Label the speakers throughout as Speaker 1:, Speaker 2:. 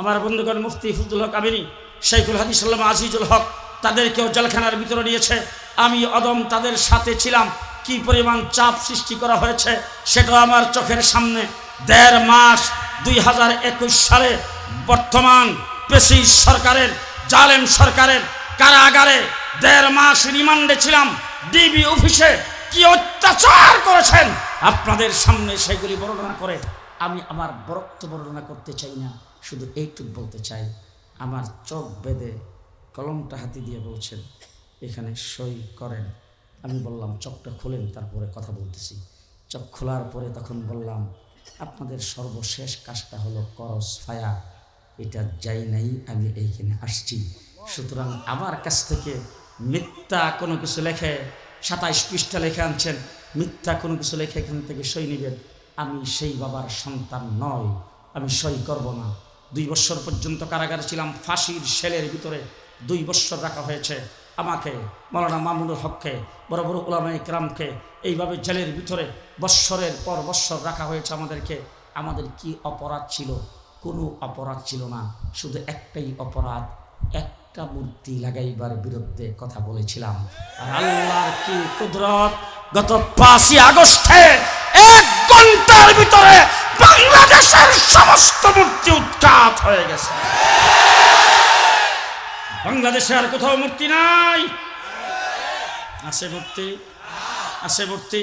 Speaker 1: আমার বন্ধুগণ, মুফতি ফজলুল হক আমিনী শেখুল হাদিস সাল্লাম আজিজুল হক, তাদেরকেও জেলখানার ভিতরে নিয়েছে। আমি অদম তাদের সাথে ছিলাম, কি পরিমাণ চাপ সৃষ্টি করা হয়েছে সেটা আমার চোখের সামনে। দেড় মাস দুই হাজার একুশ সালে বর্তমান পেশি সরকারের, জালেম সরকারের কারাগারে দেড় মাস রিমান্ডে ছিলাম। ডিবি অফিসে কি অত্যাচার করেছেন? আপনাদের সামনে সেগুলি বর্ণনা করে আমি আমার বরত্ব বর্ণনা করতে চাই না। শুধু এইটুক বলতে চাই, আমার চোখ বেঁধে কলমটা হাতি দিয়ে বলছেন, এখানে সই করেন। আমি বললাম, চোখটা খুলেন। তারপরে কথা বলতেছি। চোখ খোলার পরে তখন বললাম, আপনাদের সর্বশেষ কাজটা হলো করস ফায়া। এটা যাই নাই, আমি এইখানে আসছি। সুতরাং আমার কাছ থেকে মিথ্যা কোনো কিছু লেখে সাতাইশ পৃষ্ঠা লেখে আনছেন, মিথ্যা কোনো কিছু লেখে এখান থেকে সই নেবেন। আমি সেই বাবার সন্তান নয়, আমি সই করব না। দুই বছর পর্যন্ত কারাগারে ছিলাম, ফাঁসির সেলের ভিতরে দুই বছর রাখা হয়েছে। আমাকে, মৌলানা মামুনুল হককে, বড় বড় ওলামাই ক্রামকে এইভাবে জেলের ভিতরে বৎসরের পর বৎসর রাখা হয়েছে আমাদেরকে। আমাদের কি অপরাধ ছিল? কোনো অপরাধ ছিল না। শুধু একটাই অপরাধ, একটা মূর্তি লাগাইবার বিরুদ্ধে কথা বলেছিলাম। আর আল্লাহর কি কুদরত? গত পাঁচই আগস্টে এক ঘণ্টার ভিতরে বাংলাদেশের সমস্ত মূর্তি উৎখাত হয়ে গেছে। বাংলাদেশে আর কোথাও মূর্তি নাই। আছে মূর্তি আছে মূর্তি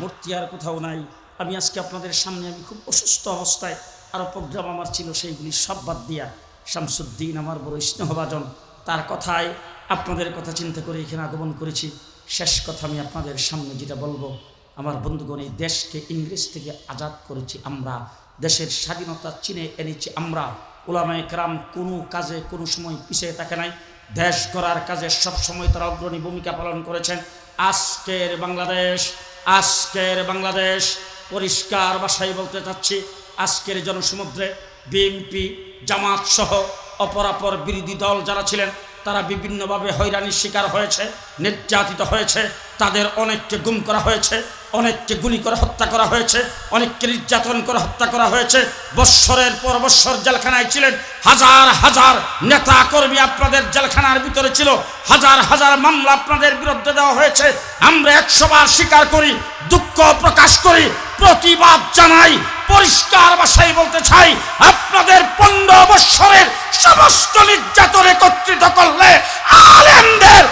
Speaker 1: মূর্তি আর কোথাও নাই। আমি আজকে আপনাদের সামনে আমি খুব অসুস্থ অবস্থায় আরও প্রোগ্রাম আমার ছিল সেইগুলি সব বাদ দিয়া শামসুদ্দিন আমার বড় স্নেহভাজন, তার কথায় আপনাদের কথা চিন্তা করে এখানে আগমন করেছি। শেষ কথা আমি আপনাদের সামনে যেটা বলব আমার বন্ধুগণ, এই দেশকে ইংরেজ থেকে আজাদ করেছি আমরা। দেশের স্বাধীনতা চিনে এনেছি আমরা। ওলামায় ক্রাম কোনো কাজে কোনো সময় পিছিয়ে থাকে নাই। দেশ গড়ার কাজে সবসময় তারা অগ্রণী ভূমিকা পালন করেছেন। আজকের বাংলাদেশ আজকের বাংলাদেশ। পরিষ্কার ভাষায় বলতে চাচ্ছি, আজকের জনসমুদ্রে বিএনপি, জামাত সহ অপরাপর বিরোধী দল যারা ছিলেন, তারা বিভিন্নভাবে হয়রানির শিকার হয়েছে, নির্যাতিত হয়েছে। তাদের অনেককে গুম করা হয়েছে। অনেককে গুলি করে হত্যা করা হয়েছে, অনেককে নির্যাতন করে হত্যা করা হয়েছে। বৎসরের পর বৎসর জেলখানায় ছিলেন। হাজার হাজার নেতা কর্মী আপনাদের জেলখানার ভিতরে ছিল। হাজার হাজার মামলা আপনাদের বিরুদ্ধে দেওয়া হয়েছে। আমরা একশোবার স্বীকার করি, দুঃখ প্রকাশ করি প্রতিবাদ জানাই, পরিষ্কার ভাষায় বলতে চাই, আপনাদের পনেরো বৎসরের সমস্ত নির্যাতন একত্রিত করলে আলেমদের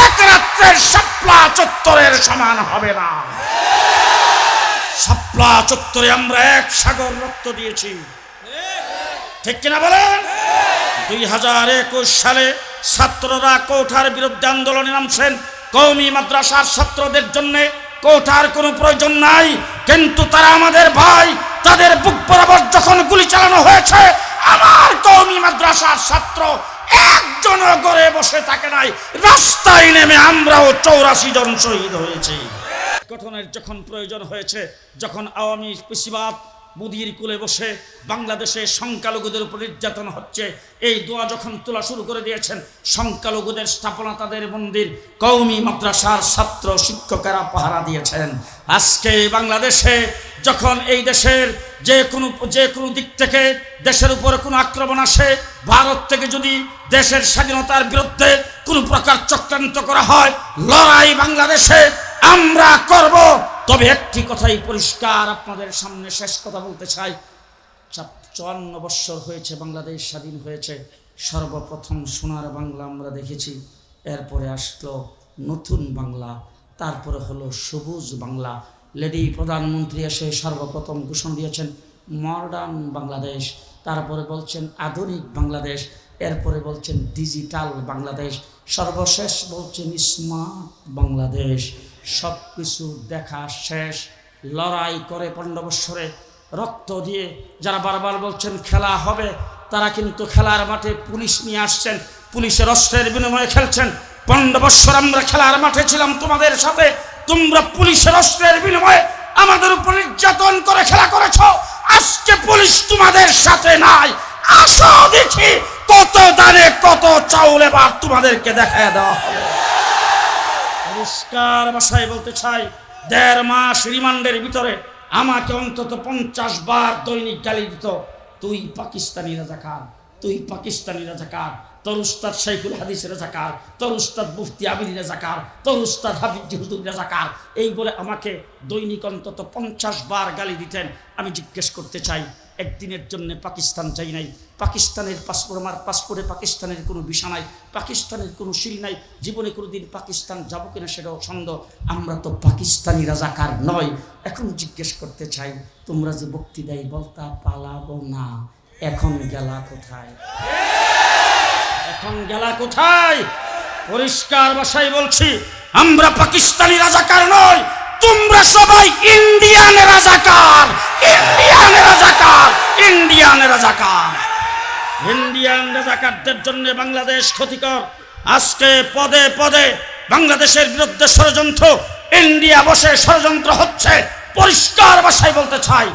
Speaker 1: এক রাত্রের সাপলা চত্বরের সমান হবে না। সাপলা চত্বরে আমরা এক সাগর রক্ত দিয়েছি। ঠিক কিনা বলেন? দুই হাজার একুশ সালে ছাত্ররা কোঠার বিরুদ্ধে আন্দোলনে নামছেন। কৌমি মাদ্রাসার ছাত্রদের জন্য কোঠার কোনো প্রয়োজন নাই। কিন্তু তারা আমাদের ভাই, তাদের বুক বরাবর যখন গুলি চালানো হয়েছে, আমার কৌমি মাদ্রাসার ছাত্র একজন গড়ে বসে থাকে নাই। রাস্তায় নেমে আমরাও চৌরাশি জন শহীদ হয়েছি। গঠনের যখন প্রয়োজন হয়েছে, যখন আওয়ামী পেশিবাদ মুদির কুলে বসে বাংলাদেশে সংখ্যালঘুদের উপর নির্যাতন হচ্ছে। এই দোয়া যখন তোলা শুরু করে দিয়েছেন, সংখ্যালঘুদের স্থাপনা তাদের মন্দির কৌমি মাদ্রাসার ছাত্র শিক্ষকেরা পাহারা দিয়েছেন। আজকে বাংলাদেশে যখন এই দেশের যে কোনো যে কোনো দিক থেকে দেশের উপরে কোনো আক্রমণ আসে, ভারত থেকে যদি দেশের স্বাধীনতার বিরুদ্ধে কোনো প্রকার চক্রান্ত করা হয়, লড়াই বাংলাদেশে আমরা করব। তবে একটি কথাই পরিষ্কার আপনাদের সামনে শেষ কথা বলতে চাই। চুয়ান্ন বৎসর হয়েছে, বাংলাদেশ স্বাধীন হয়েছে। সর্বপ্রথম সোনার বাংলা আমরা দেখেছি। এরপরে আসলো নতুন বাংলা, তারপরে হলো সবুজ বাংলা। লেডি প্রধানমন্ত্রী এসে সর্বপ্রথম ঘোষণা দিয়েছেন মডার্ন বাংলাদেশ। তারপরে বলছেন আধুনিক বাংলাদেশ। এরপরে বলছেন ডিজিটাল বাংলাদেশ। সর্বশেষ বলছেন স্মার্ট বাংলাদেশ সব কিছু দেখা শেষ। লড়াই করে বৎসরে রক্ত দিয়ে যারা বারবার বলছেন খেলা হবে, তারা কিন্তু খেলার মাঠে পুলিশ নিয়ে আসছেন, পুলিশের অস্ত্রের বিনিময়ে খেলছেন। বৎসর আমরা খেলার মাঠে ছিলাম তোমাদের সাথে, তোমরা পুলিশের অস্ত্রের বিনিময়ে আমাদের উপর নির্যাতন করে খেলা করেছ। আজকে পুলিশ তোমাদের সাথে নাই। আসো দেখি কত দানে কত চাউল এবার তোমাদেরকে দেখায় দেওয়া হবে পরিষ্কার ভাষায় বলতে চাই, দেড় মাস রিমান্ডের ভিতরে আমাকে অন্তত পঞ্চাশ বার দৈনিক গালি দিত, তুই পাকিস্তানি রাজাকার, তুই পাকিস্তানি রাজাকার, তোর উস্তাদ শাইখুল হাদিস রাজাকার, তোর উস্তাদ মুফতি আবির রাজাকার, তোর উস্তাদ হাবিব হুদুর রাজাকার, এই বলে আমাকে দৈনিক অন্তত পঞ্চাশ বার গালি দিতেন। আমি জিজ্ঞেস করতে চাই একদিনের জন্য পাকিস্তান চাই নাই। পাকিস্তানের পাসপোর্ট, আমার পাসপোর্টে পাকিস্তানের কোনো বিষা নাই, পাকিস্তানের কোনো শিল নাই। জীবনে কোনো দিন পাকিস্তান যাব কিনা সেটাও সন্দেহ। আমরা তো পাকিস্তানি রাজাকার নয়। এখন জিজ্ঞেস করতে চাই, তোমরা যে বক্তি দেয় বলতা পালাবো না, এখন গেলা কোথায়? এখন গেলা কোথায়? পরিষ্কার ভাষায় বলছি, আমরা পাকিস্তানি রাজাকার নয়। তোমরা সবাই ইন্ডিয়ান রাজাকার ইন্ডিয়ান রাজাকার ইন্ডিয়ান রাজাকার। ইন্ডিয়ান রাজাকারদের জন্য বাংলাদেশ ক্ষতিকর। আজকে পদে পদে বাংলাদেশের বিরুদ্ধে ষড়যন্ত্র, ইন্ডিয়া বসে ষড়যন্ত্র হচ্ছে, পরিষ্কার ভাষায় বলতে চাই,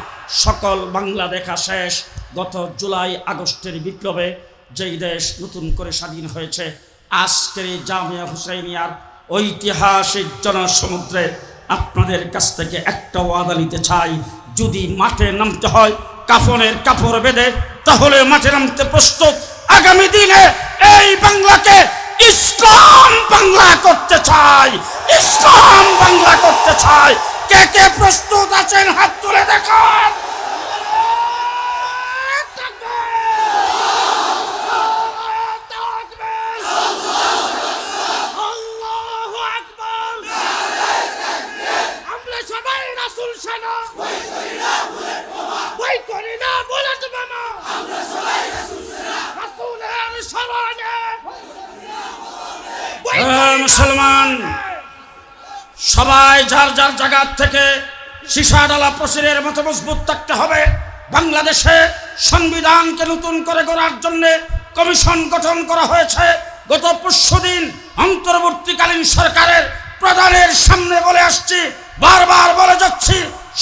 Speaker 1: সকল বাংলা দেখা শেষ। গত জুলাই আগস্টের বিপ্লবে যেই দেশ নতুন করে স্বাধীন হয়েছে, আজকের জামিয়া হুসাইনিয়ার ঐতিহাসিক জনসমুদ্রে আপনাদের কাছ থেকে একটা ওয়াদা নিতে চাই। যদি মাঠে নামতে হয়, কাফনের কাপড় বেঁধে, তাহলে মাঠে নামতে প্রস্তুত। আগামী দিনে এই বাংলাকে ইসলাম বাংলা করতে চাই। ইসলাম বাংলা করতে চাই। কে কে প্রস্তুত আছেন, হাত তুলে দেখান আল্লাহু আকবার আমরা সবাই রাসূল সেনা বই করি না বলে তো মামা আমরা সবাই রাসূল সেনা রাসূলের শরণে মুসলমান সবাই যার যার জায়গা থেকে সীসা ডালা প্রসিরের মতো মজবুত থাকতে হবে। বাংলাদেশে সংবিধানকে নতুন করে গড়ার জন্য কমিশন গঠন করা হয়েছে। গত পরশু দিন অন্তর্বর্তীকালীন সরকারের প্রধানের সামনে বলে আসছি, বারবার বলে যাচ্ছি,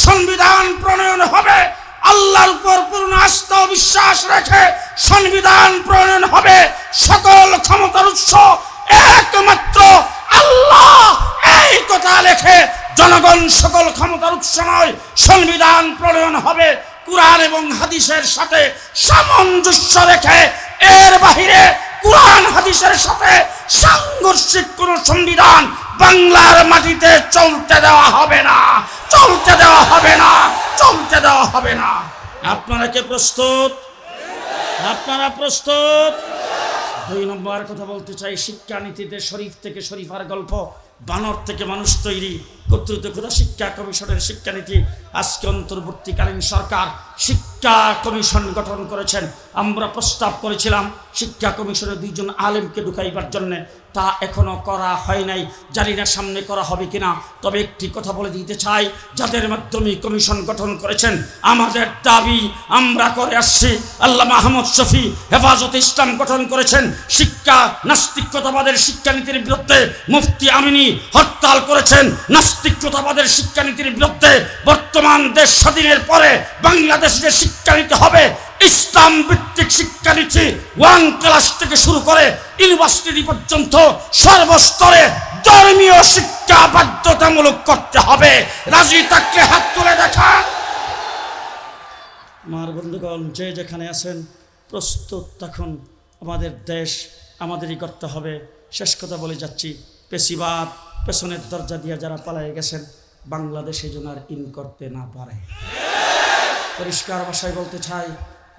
Speaker 1: সংবিধান প্রণয়ন হবে। আল্লাহর উপর পূর্ণ আস্থা ও বিশ্বাস রেখে সংবিধান প্রণয়ন হবে। সকল ক্ষমতার উৎস একমাত্র আল্লাহ জনগণ সকল ক্ষমতার উৎস নয় সংবিধান প্রণয়ন হবে। কুরআন এবং হাদিসের সাথে সামঞ্জস্য রেখে এর বাহিরে কুরআন, হাদিসের সাথে সাংঘর্ষিক কোন সংবিধান বাংলার মাটিতে চলতে দেওয়া হবে না। চলতে দেওয়া হবে না। চলতে দেওয়া হবে না। আপনারা কি প্রস্তুত? আপনারা প্রস্তুত? দুই নম্বর কথা বলতে চাই, শিক্ষানীতিতে শরীফ থেকে শরীফার গল্প। বানর থেকে মানুষ তৈরি। কর্তৃত্ব খোদা শিক্ষা কমিশনের শিক্ষানীতি। আজকে অন্তর্বর্তীকালীন সরকার শিক্ষা কমিশন গঠন করেছেন। আমরা প্রস্তাব করেছিলাম শিক্ষা কমিশনের দুইজন আলেমকে ঢুকাইবার জন্য তা এখনও করা হয় নাই। জানি না সামনে করা হবে কিনা। তবে একটি কথা বলে দিতে চাই, যাদের মাধ্যমে কমিশন গঠন করেছেন, আমাদের দাবি আমরা করে আসছি। আল্লাহ মাহমদ শফি হেফাজত ইসলাম গঠন করেছেন। শিক্ষা, নাস্তিকতাবাদের শিক্ষানীতির বিরুদ্ধে মুফতি আমিনী হরতাল করেছেন। নাস্তিকতাবাদের শিক্ষানীতির বিরুদ্ধে বর্তমান দেশ স্বাধীনের পরে বাংলাদেশ যে শিক্ষানীতি হবে ইসলাম ভিত্তিক শিক্ষানীতি ওয়ান ক্লাস থেকে শুরু করে ইউনিভার্সিটি পর্যন্ত সর্বস্তরে ধর্মীয় শিক্ষা বাধ্যতামূলক করতে হবে। রাজি থাকলে হাত তুলে দেখা। আমার বন্ধুগণ, যে যেখানে আছেন, প্রস্তুত তখন আমাদের দেশ আমাদেরই করতে হবে। শেষ কথা বলে যাচ্ছি। পেশিবাদ পেছনের দরজা দিয়ে যারা পালায়ে গেছেন, বাংলাদেশে যেন আর ইন করতে না পারে। পরিষ্কার ভাষায় বলতে চাই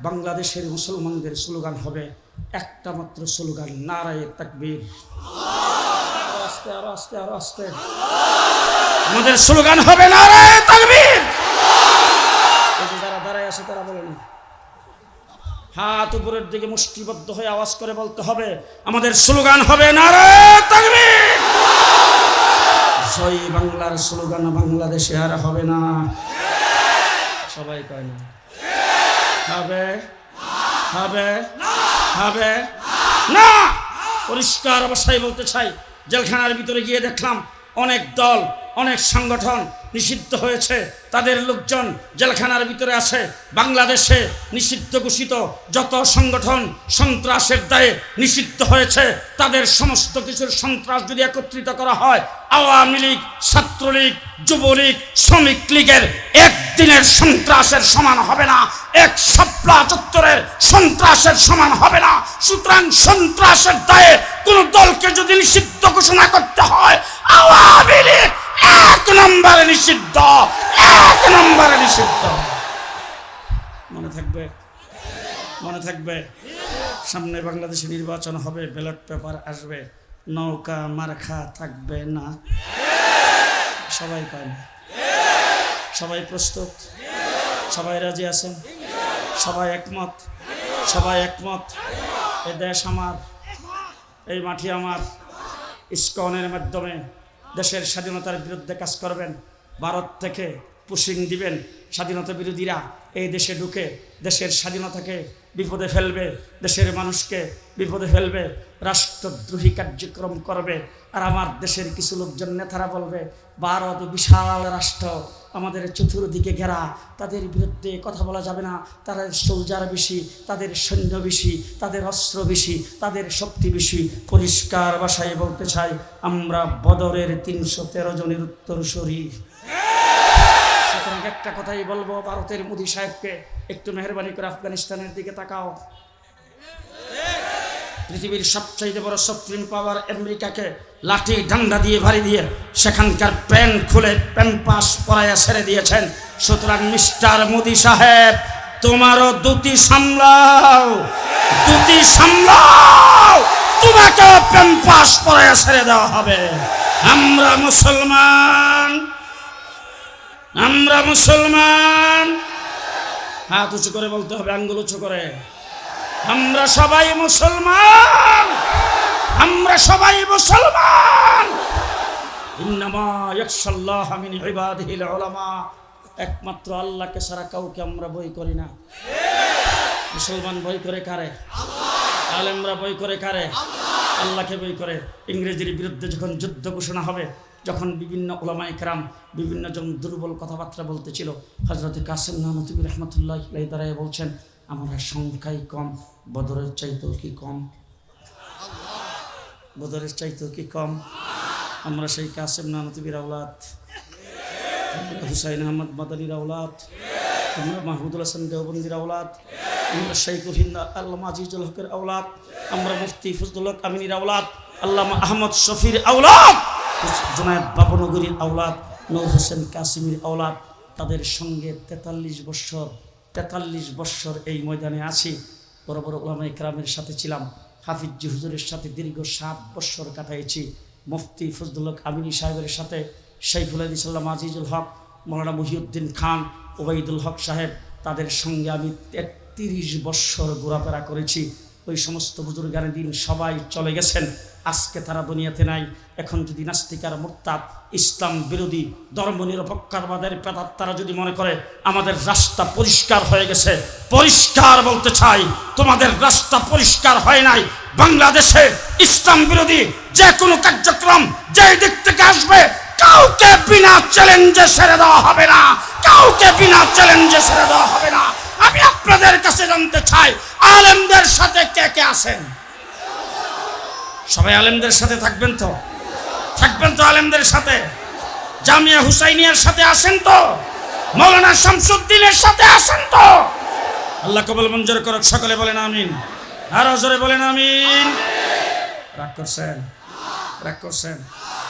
Speaker 1: বাংলাদেশের মুসলমানদের স্লোগান হবে, একটা মাত্র স্লোগান, নারায়ে তাকবীর। আস্তে, আরও আস্তে আরও আস্তে। আমাদের স্লোগান হবে, নারায়ে তাকবীর! যারা দাঁড়ায় আছে, তারা বলেন হাত উপরের দিকে মুষ্টিবদ্ধ হয়ে আওয়াজ করে বলতে হবে, আমাদের স্লোগান হবে, নারায়ে তাকবীর! বাংলার স্লোগান বাংলাদেশে আর হবে না। সবাই কয় না। হবে। হবে। হবে। না! পরিষ্কার অবস্থায় বলতে চাই জেলখানার ভিতরে গিয়ে দেখলাম অনেক দল অনেক সংগঠন নিষিদ্ধ হয়েছে। তাদের লোকজন জেলখানার ভিতরে আছে। বাংলাদেশে নিষিদ্ধ ঘোষিত যত সংগঠন সন্ত্রাসের দায়ে নিষিদ্ধ হয়েছে, তাদের সমস্ত কিছুর সন্ত্রাস যদি একত্রিত করা হয়, আওয়ামী লীগ, ছাত্রলীগ, যুবলীগ, শ্রমিক লীগের একদিনের সন্ত্রাসের সমান হবে না। এক সপ্লা চত্বরের সন্ত্রাসের সমান হবে না। সুতরাং সন্ত্রাসের দায়ে কোন দলকে যদি নিষিদ্ধ ঘোষণা করতে হয়, আওয়ামী লীগ এক নম্বরে নিষিদ্ধ, এক নম্বরে নিষিদ্ধ। মনে থাকবে? মনে থাকবে? সামনে বাংলাদেশে নির্বাচন হবে, ব্যালট পেপার আসবে, নৌকা মার্খা থাকবে না। সবাই পায় না। সবাই প্রস্তুত? সবাই রাজি আছেন? সবাই একমত? সবাই একমত? এ দেশ আমার, এই মাটি আমার। ইস্কনের মাধ্যমে দেশের স্বাধীনতার বিরুদ্ধে কাজ করবেন, ভারত থেকে পুশিং দিবেন। স্বাধীনতা বিরোধীরা এই দেশে ঢুকে দেশের স্বাধীনতাকে বিপদে ফেলবে, দেশের মানুষকে বিপদে ফেলবে, রাষ্ট্রদ্রোহী কার্যক্রম করবে। আর আমার দেশের কিছু লোকজন, নেতারা বলবে, ভারত বিশাল রাষ্ট্র, আমাদের চতুর্দিকে ঘেরা। তাদের বিরুদ্ধে কথা বলা যাবে না। তাদের সোলজার বেশি, তাদের সৈন্য বেশি, তাদের অস্ত্র বেশি, তাদের শক্তি বেশি। পরিষ্কার বাসায় বলতে চাই, আমরা বদরের তিনশো তেরো জনের উত্তরসূরি। সুতরাং একটা কথাই বলব, ভারতের মোদী সাহেবকে একটু মেহরবানি করে আফগানিস্তানের দিকে তাকাও। পৃথিবীর সবচাইতে বড় সুপ্রিম পাওয়ার আমেরিকাকে লাঠি ডান্ডা দিয়ে ভারী দিয়ে সেখানকার প্যান খুলে প্যান পাস পরাইয়া ছেড়ে দিয়েছেন। সুতরাং মিস্টার মোদি সাহেব, তোমারও দুটি সামলাও দুটি সামলাও, তোমাকেও প্যান পাস পরাইয়া ছেড়ে দেওয়া হবে। আমরা মুসলমান আমরা মুসলমান হাত উঁচু করে বলতে হবে, আঙ্গুল উঁচু করে। আমরা সবাই মুসলমান। আমরা সবাই মুসলমান। মিন একমাত্র আল্লাহকে সারা কাউকে আমরা বই করি না। মুসলমান বই করে কারে? আলেমরা বই করে কারে? আল্লাহকে বই করে। ইংরেজির বিরুদ্ধে যখন যুদ্ধ ঘোষণা হবে যখন বিভিন্ন ওলামা একরাম বিভিন্ন জন দুর্বল কথাবার্তা বলতেছিল হজরত কাসেম নানতুবি রহমতুল্লাহ দাঁড়ায় বলছেন, আমরা সংখ্যাই কম, বদরের চাইতেও কি কম? বদরের চাইতেও কি কম? আমরা সেই কাসেম নানতুবির আওলাদ হুসাইন আহমদ মাদানির আওলাদ, আমরা মাহমুদুল হাসান দেওবন্দির আওলাদ, আমরা শৈকুল হিন্দ আল্লামা আজিজুল হকের আওলাদ, আমরা মুফতি ফজলুল হক আমিনীর আওলাদ, আল্লামা আহমদ শফির আওলাদ। জুনায়দ বাবনগরীর আওলাদ, নূর হোসেন কাসিমির আওলাদ, তাদের সঙ্গে তেতাল্লিশ বৎসর তেতাল্লিশ বৎসর এই ময়দানে আছি। বড় বড় ওলামা ইকরামের সাথে ছিলাম, হাফিজ হুজুরের সাথে দীর্ঘ সাত বৎসর কাটাইছি। মুফতি ফজলুল হক আমিনী সাহেবের সাথে শৈফুল ইসলাম আজিজুল হক, মৌলানা মহিউদ্দিন খান ওবাইদুল হক সাহেব, তাদের সঙ্গে আমি তেত্রিশ বৎসর ঘোরাফেরা করেছি। ওই সমস্ত বুজুর্গানের দিন সবাই চলে গেছেন। আজকে তারা দুনিয়াতে নাই। এখন যদি নাস্তিকার মোত্তাব ইসলাম বিরোধী ধর্ম নিরপেক্ষতাবাদের পেতার তারা যদি মনে করে, আমাদের রাস্তা পরিষ্কার হয়ে গেছে, পরিষ্কার বলতে চাই, তোমাদের রাস্তা পরিষ্কার হয় নাই, বাংলাদেশে ইসলাম বিরোধী যে কোনো কার্যক্রম যেই দিক থেকে আসবে, কাউকে বিনা চ্যালেঞ্জে ছেড়ে দেওয়া হবে না, কাউকে বিনা চ্যালেঞ্জে ছেড়ে দেওয়া হবে না। আমি আপনাদের কাছে জানতে চাই, আলেমদের সাথে কে কে আছেন? সবাই আলেমদের সাথে থাকবেন তো? থাকবেন তো আলেমদের সাথে? জামিয়া হুসাইনিয়ার সাথে আসেন তো? মৌলানা শামসুদ্দিনের সাথে আসেন তো? আল্লাহ কবল মঞ্জুর করক, সকলে বলেন আমিন। আর জোরে বলেন আমিন। রাগ করছেন? রাগ করছেন?